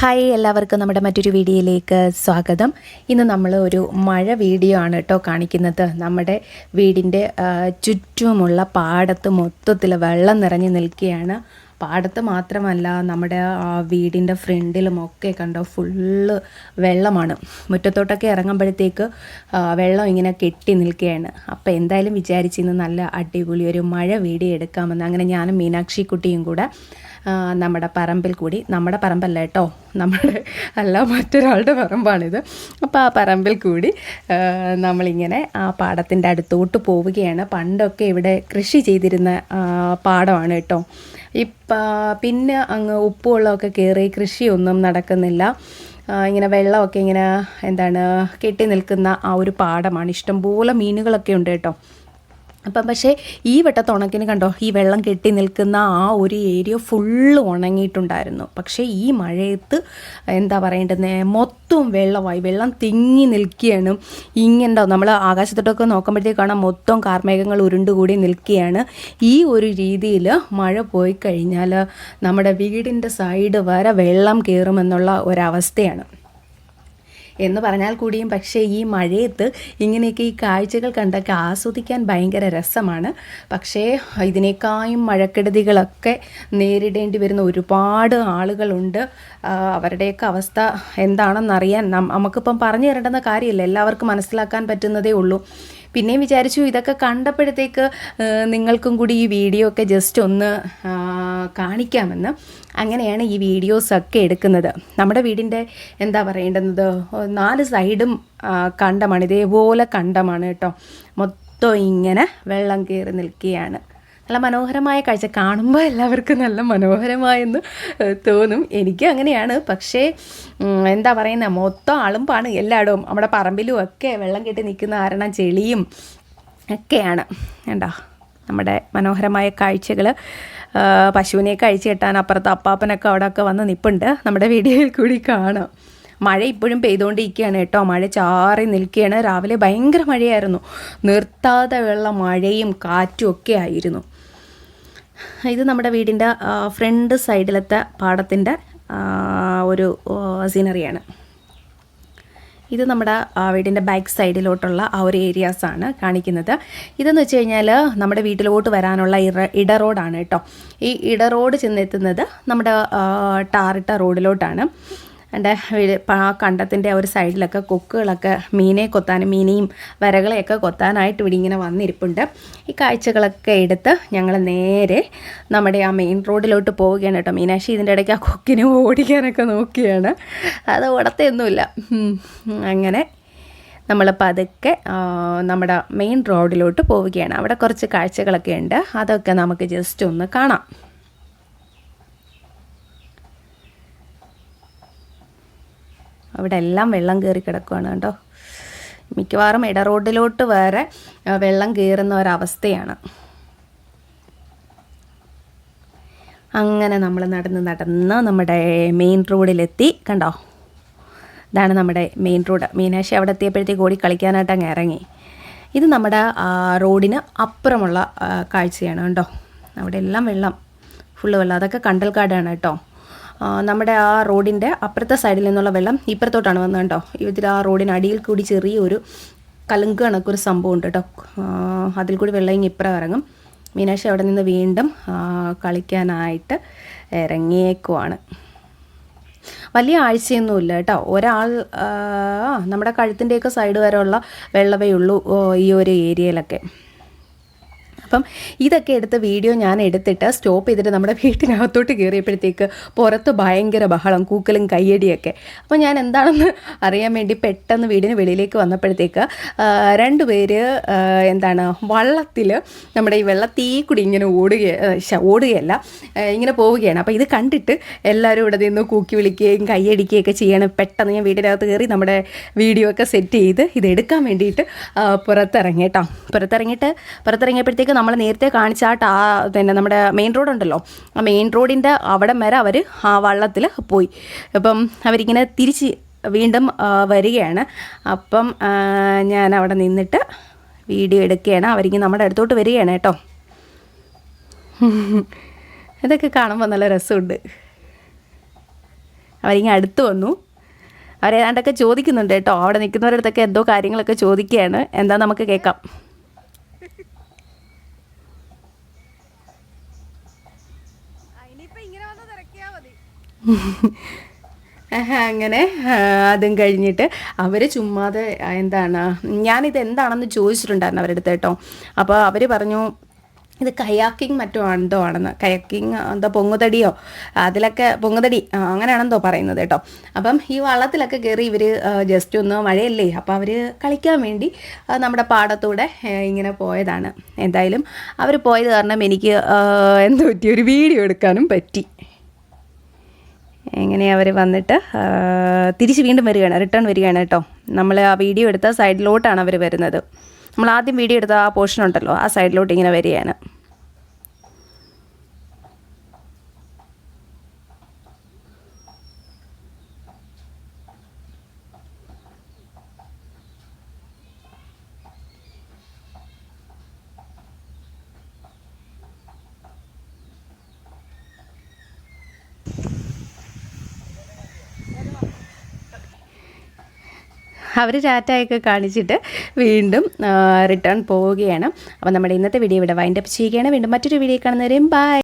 Hi എല്ലാവർക്കും നമ്മുടെ മറ്റൊരു വീഡിയോയിലേക്ക് സ്വാഗതം. ഇന്ന് നമ്മൾ ഒരു മഴ വീഡിയോ ആണ് കേട്ടോ കാണിക്കുന്നത്. നമ്മുടെ വീടിന്റെ ചുറ്റുമുള്ള പാടത്ത് മൊത്തത്തിൽ വെള്ളം നിറഞ്ഞു നിൽക്കുകയാണ്. പാടത്ത് മാത്രമല്ല നമ്മുടെ വീടിന്റെ ഫ്രണ്ടിലും ഒക്കെ കണ്ടോ ഫുള്ള് വെള്ളമാണ്. മുറ്റത്തോട്ടൊക്കെ ഇറങ്ങുമ്പോഴത്തേക്ക് വെള്ളം ഇങ്ങനെ കെട്ടി നിൽക്കുകയാണ്. അപ്പോൾ എന്തായാലും വിചാരിച്ചിന്ന് നല്ല അടിപൊളി ഒരു മഴ വീഡിയോ എടുക്കാമെന്ന്. അങ്ങനെ ഞാനും മീനാക്ഷി കുട്ടിയും കൂടെ നമ്മുടെ പറമ്പിൽ കൂടി. നമ്മുടെ പറമ്പല്ല കേട്ടോ. നമ്മുടെ അല്ല മറ്റൊരാളുടെ പറമ്പാണിത്. അപ്പോൾ ആ പറമ്പിൽ കൂടി നമ്മളിങ്ങനെ ആ പാടത്തിന്റെ അടുത്തോട്ട് പോവുകയാണ്. പണ്ടൊക്കെ ഇവിടെ കൃഷി ചെയ്തിരുന്ന പാടമാണ് കേട്ടോ. ഇപ്പം പിന്നെ അങ്ങ് ഉപ്പുവെള്ളമൊക്കെ കയറി കൃഷിയൊന്നും നടക്കുന്നില്ല. ഇങ്ങനെ വെള്ളമൊക്കെ ഇങ്ങനെ എന്താണ് കെട്ടി നിൽക്കുന്ന ആ ഒരു പാടമാണ്. ഇഷ്ടംപോലെ മീനുകളൊക്കെ ഉണ്ട് കേട്ടോ. അപ്പം പക്ഷേ ഈ വട്ടത്തെ ഉണക്കിന് കണ്ടോ ഈ വെള്ളം കെട്ടി നിൽക്കുന്ന ആ ഒരു ഏരിയ ഫുള്ള് ഉണങ്ങിയിട്ടുണ്ടായിരുന്നു. പക്ഷേ ഈ മഴയത്ത് എന്താ പറയേണ്ടത് മൊത്തം വെള്ളമായി വെള്ളം തിങ്ങി നിൽക്കുകയാണ്. ഇങ്ങനെ നമ്മൾ ആകാശത്തോട്ടൊക്കെ നോക്കുമ്പോഴത്തേക്കാണ് കാണാം മൊത്തം കാർമേഘങ്ങൾ ഉരുണ്ടുകൂടി നിൽക്കുകയാണ്. ഈ ഒരു രീതിയിൽ മഴ പോയി കഴിഞ്ഞാൽ നമ്മുടെ വീടിന്റെ സൈഡ് വരെ വെള്ളം കയറുമെന്നുള്ള ഒരവസ്ഥയാണ്. എന്ന് പറഞ്ഞാൽ കൂടിയും പക്ഷേ ഈ മഴയത്ത് ഇങ്ങനെയൊക്കെ ഈ കാഴ്ചകൾ കണ്ടൊക്കെ ആസ്വദിക്കാൻ ഭയങ്കര രസമാണ്. പക്ഷേ ഇതിനേക്കായും മഴക്കെടുതികളൊക്കെ നേരിടേണ്ടി വരുന്ന ഒരുപാട് ആളുകളുണ്ട്. അവരുടെയൊക്കെ അവസ്ഥ എന്താണെന്നറിയാൻ നമുക്കിപ്പം പറഞ്ഞു തരേണ്ടുന്ന കാര്യമില്ല. എല്ലാവർക്കും മനസ്സിലാക്കാൻ പറ്റുന്നതേ ഉള്ളൂ. പിന്നെയും വിചാരിച്ചു ഇതൊക്കെ കണ്ടപ്പോഴത്തേക്ക് നിങ്ങൾക്കും കൂടി ഈ വീഡിയോ ഒക്കെ ജസ്റ്റ് ഒന്ന് കാണിക്കാമെന്ന്. അങ്ങനെയാണ് ഈ വീഡിയോസൊക്കെ എടുക്കുന്നത്. നമ്മുടെ വീടിന്റെ എന്താ പറയേണ്ടുന്നത്? നാല് സൈഡും കണ്ടമാണ്. ഇതേപോലെ കണ്ടമാണ് കേട്ടോ. മൊത്തം ഇങ്ങനെ വെള്ളം കയറി നിൽക്കുകയാണ്. നല്ല മനോഹരമായ കാഴ്ച. കാണുമ്പോൾ എല്ലാവർക്കും നല്ല മനോഹരമായെന്ന് തോന്നും. എനിക്ക് അങ്ങനെയാണ്. പക്ഷേ എന്താ പറയുന്നത് മൊത്തം അളുമ്പാണ് എല്ലായിടവും. നമ്മുടെ പറമ്പിലും ഒക്കെ വെള്ളം കെട്ടി നിൽക്കുന്ന കാരണം ചെളിയും ഒക്കെയാണ്. കണ്ടോ? നമ്മുടെ മനോഹരമായ കാഴ്ചകൾ പശുവിനെ കഴിച്ചു കെട്ടാൻ അപ്പുറത്ത് അപ്പാപ്പനൊക്കെ അവിടെയൊക്കെ വന്ന് നിൽപ്പുണ്ട് നമ്മുടെ വീഡിയോയിൽ കൂടി കാണാം. മഴ ഇപ്പോഴും പെയ്തുകൊണ്ടിരിക്കുകയാണ് കേട്ടോ. മഴ ചാറി നിൽക്കുകയാണ്. രാവിലെ ഭയങ്കര മഴയായിരുന്നു. നിർത്താതെ ഉള്ള മഴയും കാറ്റും ഒക്കെ ആയിരുന്നു. ഇത് നമ്മുടെ വീടിന്റെ ഫ്രണ്ട് സൈഡിലത്തെ പാടത്തിന്റെ ഒരു സീനറിയാണ്. ഇത് നമ്മുടെ വീടിന്റെ ബാക്ക് സൈഡിലോട്ടുള്ള ആ ഒരു ഏരിയാസാണ് കാണിക്കുന്നത്. ഇതെന്ന് വെച്ച് കഴിഞ്ഞാൽ നമ്മുടെ വീട്ടിലോട്ട് വരാനുള്ള ഇറ ഇട റോഡാണ് കേട്ടോ. ഈ ഇട റോഡ് ചെന്നെത്തുന്നത് നമ്മുടെ ടാറിട്ട റോഡിലോട്ടാണ്. എന്റെ ആ കണ്ടത്തിന്റെ ഒരു സൈഡിലൊക്കെ കൊക്കുകളൊക്കെ മീനെ കൊത്താനും മീനെയും വരകളെയൊക്കെ കൊത്താനായിട്ട് ഇവിടെ ഇങ്ങനെ വന്നിരിപ്പുണ്ട്. ഈ കാഴ്ചകളൊക്കെ എടുത്ത് ഞങ്ങൾ നേരെ നമ്മുടെ ആ മെയിൻ റോഡിലോട്ട് പോവുകയാണ് കേട്ടോ. മീനാക്ഷി ഇതിന്റെ ഇടയ്ക്ക് ആ കൊക്കിനെ ഓടിക്കാനൊക്കെ നോക്കിയാണ് അത് ഓടത്തൊന്നുമില്ല അങ്ങനെ നമ്മൾ പതുക്കെ നമ്മുടെ മെയിൻ റോഡിലോട്ട് പോവുകയാണ്. അവിടെ കുറച്ച് കാഴ്ചകളൊക്കെ ഉണ്ട്. അതൊക്കെ നമുക്ക് ജസ്റ്റ് ഒന്ന് കാണാം. അവിടെ എല്ലാം വെള്ളം കയറി കിടക്കുകയാണ് കേട്ടോ മിക്കവാറും ഇട റോഡിലോട്ട് വരെ വെള്ളം കയറുന്ന ഒരവസ്ഥയാണ്. അങ്ങനെ നമ്മൾ നടന്ന് നടന്ന് നമ്മുടെ മെയിൻ റോഡിലെത്തി കണ്ടോ? ഇതാണ് നമ്മുടെ മെയിൻ റോഡ്. മീനാക്ഷി അവിടെ എത്തിയപ്പോഴത്തേക്ക് ഓടി കളിക്കാനായിട്ട് അങ്ങ് ഇറങ്ങി. ഇത് നമ്മുടെ റോഡിന് അപ്പുറമുള്ള കാഴ്ചയാണ് കേട്ടോ അവിടെ എല്ലാം വെള്ളം ഫുള്ള് വെള്ളം. അതൊക്കെ കണ്ടൽക്കാടാണ് കേട്ടോ. നമ്മുടെ ആ റോഡിന്റെ അപ്പുറത്തെ സൈഡിൽ നിന്നുള്ള വെള്ളം ഇപ്പുറത്തോട്ടാണ് വന്നത് കേട്ടോ. ഇതിൽ ആ റോഡിന് അടിയിൽ കൂടി ചെറിയൊരു കലുങ്ക് കണക്കൊരു സംഭവം ഉണ്ട് കേട്ടോ. അതിൽ കൂടി വെള്ളം ഇങ്ങ് ഇപ്പുറം ഇറങ്ങും. മീനാക്ഷി അവിടെ നിന്ന് വീണ്ടും കളിക്കാനായിട്ട് ഇറങ്ങിയേക്കുവാണ്. വലിയ ആഴ്ചയൊന്നുമില്ല കേട്ടോ. ഒരാൾ നമ്മുടെ കഴുത്തിന്റെയൊക്കെ സൈഡ് വരെയുള്ള വെള്ളവേ ഉള്ളൂ ഈ ഒരു ഏരിയയിലൊക്കെ. അപ്പം ഇതൊക്കെ എടുത്ത വീഡിയോ ഞാൻ എടുത്തിട്ട് സ്റ്റോപ്പ് ചെയ്തിട്ട് നമ്മുടെ വീട്ടിനകത്തോട്ട് കയറിയപ്പോഴത്തേക്ക് പുറത്ത് ഭയങ്കര ബഹളം കൂക്കലും കയ്യടിയൊക്കെ. അപ്പോൾ ഞാൻ എന്താണെന്ന് അറിയാൻ വേണ്ടി പെട്ടെന്ന് വീടിന് വെളിയിലേക്ക് വന്നപ്പോഴത്തേക്ക് രണ്ടുപേര് രണ്ട് പേര് എന്താണ് വള്ളത്തിൽ നമ്മുടെ ഈ വെള്ള തീ കൂടി ഇങ്ങനെ ഓടുക ഓടുകയല്ല ഇങ്ങനെ പോവുകയാണ്. അപ്പോൾ ഇത് കണ്ടിട്ട് എല്ലാവരും ഇവിടെ നിന്ന് കൂക്കി വിളിക്കുകയും കൈയടിക്കുകയൊക്കെ ചെയ്യണം. പെട്ടെന്ന് ഞാൻ വീടിനകത്ത് കയറി നമ്മുടെ വീഡിയോ ഒക്കെ സെറ്റ് ചെയ്ത് ഇത് എടുക്കാൻ വേണ്ടിയിട്ട് പുറത്തിറങ്ങി കേട്ടോ. പുറത്തിറങ്ങിയിട്ട് പുറത്തിറങ്ങിയപ്പോഴത്തേക്ക് നമ്മൾ നേരത്തെ കാണിച്ച ആ പിന്നെ നമ്മുടെ മെയിൻ റോഡ് ഉണ്ടല്ലോ. ആ മെയിൻ റോഡിന്റെ അവിടം വരെ അവർ ആ വള്ളത്തിൽ പോയി. അപ്പം അവരിങ്ങനെ തിരിച്ച് വീണ്ടും വരികയാണ്. അപ്പം ഞാൻ അവിടെ നിന്നിട്ട് വീഡിയോ എടുക്കുകയാണ്. അവരിങ്ങനെ നമ്മുടെ അടുത്തോട്ട് വരികയാണ് കേട്ടോ. ഇതൊക്കെ കാണുമ്പോൾ നല്ല രസമുണ്ട്. അവരിങ്ങനെ അടുത്ത് വന്നു. അവരേതാണ്ടൊക്കെ ചോദിക്കുന്നുണ്ട് കേട്ടോ. അവിടെ നിൽക്കുന്നവരടുത്തൊക്കെ എന്തോ കാര്യങ്ങളൊക്കെ ചോദിക്കുകയാണ്. എന്താ നമുക്ക് കേൾക്കാം. അങ്ങനെ അതും കഴിഞ്ഞിട്ട് അവർ ചുമ്മാതെ എന്താണ് ഞാനിത് എന്താണെന്ന് ചോദിച്ചിട്ടുണ്ടായിരുന്നു അവരുടെ അടുത്ത് കേട്ടോ. അപ്പോൾ അവർ പറഞ്ഞു ഇത് കയാക്കിംഗ് മറ്റോ എന്തോ ആണെന്ന്. കയാക്കിംഗ് എന്തോ പൊങ്ങുതടിയോ? അതിലൊക്കെ പൊങ്ങുതടി അങ്ങനെയാണെന്തോ പറയുന്നത് കേട്ടോ. അപ്പം ഈ വള്ളത്തിലൊക്കെ കയറി ഇവർ ജസ്റ്റ് ഒന്ന് മഴയല്ലേ അപ്പം അവർ കളിക്കാൻ വേണ്ടി നമ്മുടെ പാടത്തൂടെ ഇങ്ങനെ പോയതാണ്. എന്തായാലും അവർ പോയത് കാരണം എനിക്ക് എന്തോ പറ്റി ഒരു വീഡിയോ എടുക്കാനും പറ്റി. എങ്ങനെ അവർ വന്നിട്ട് തിരിച്ച് വീണ്ടും വരികയാണ് റിട്ടേൺ വരികയാണ് കേട്ടോ നമ്മൾ ആ വീഡിയോ എടുത്ത സൈഡിലോട്ടാണ് അവർ വരുന്നത്. നമ്മൾ ആദ്യം വീഡിയോ എടുത്ത ആ പോർഷൻ ഉണ്ടല്ലോ ആ സൈഡിലോട്ട് ഇങ്ങനെ വരികയാണ്. അവർ ടാറ്റയൊക്കെ കാണിച്ചിട്ട് വീണ്ടും റിട്ടേൺ പോവുകയാണ്. അപ്പോൾ നമ്മുടെ ഇന്നത്തെ വീഡിയോ ഇവിടെ വൈൻഡപ്പ് ചെയ്യുകയാണ്. വീണ്ടും മറ്റൊരു വീഡിയോ കാണുന്നവരെയും ബൈ